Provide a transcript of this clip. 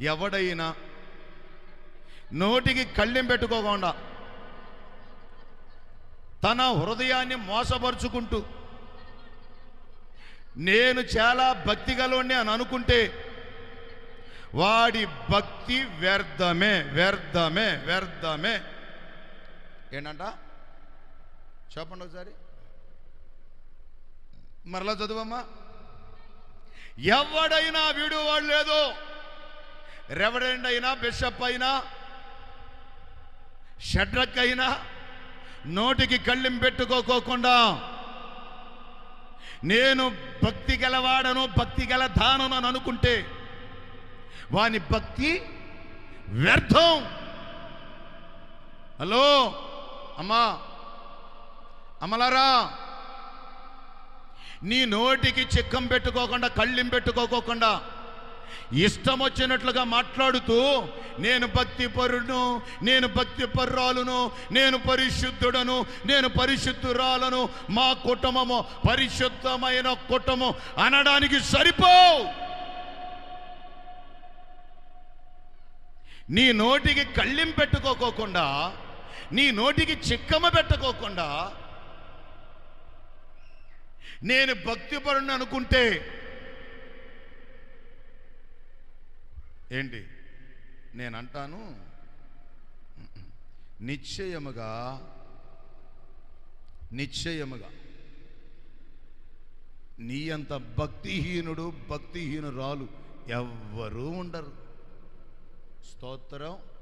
ఎవడైనా నోటికి కళ్ళెం పెట్టుకోకుండా తన హృదయాన్ని మోసపరుచుకుంటూ నేను చాలా భక్తి గలవాణ్ణి అని అనుకుంటే వాడి భక్తి వ్యర్థమే వ్యర్థమే వ్యర్థమే. ఏంటంట? చెప్పండి ఒకసారి. మరలా చదువమ్మా. ఎవడైనా వీడువాడు లేదో రెవడెండ్ అయినా బిషప్ అయినా షడ్రక్ అయినా నోటికి కళ్ళెం పెట్టుకోకోకుండా నేను భక్తి గలవాడను భక్తి గల దానను అని అనుకుంటే వాని భక్తి వ్యర్థం. హలో అమ్మా అమలరా నీ నోటికి చిక్కం పెట్టుకోకుండా కళ్ళిం పెట్టుకోకోకుండా ఇష్టం వచ్చినట్లుగా మాట్లాడుతూ నేను భక్తి పరును నేను భక్తి పర్రాలును నేను పరిశుద్ధుడను నేను పరిశుద్ధురాలను మా కుటుంబము పరిశుద్ధమైన కుటుంబం అనడానికి సరిపో. నీ నోటికి కళ్ళిం పెట్టుకోకోకుండా నీ నోటికి చిక్కమ పెట్టుకోకుండా నేను భక్తిపరుణ్ అనుకుంటే ఏంటి? నేను అంటాను నిశ్చయముగా నిశ్చయముగా నీ అంత భక్తిహీనుడు భక్తిహీనురాలు ఎవ్వరూ ఉండరు. స్తోత్రం.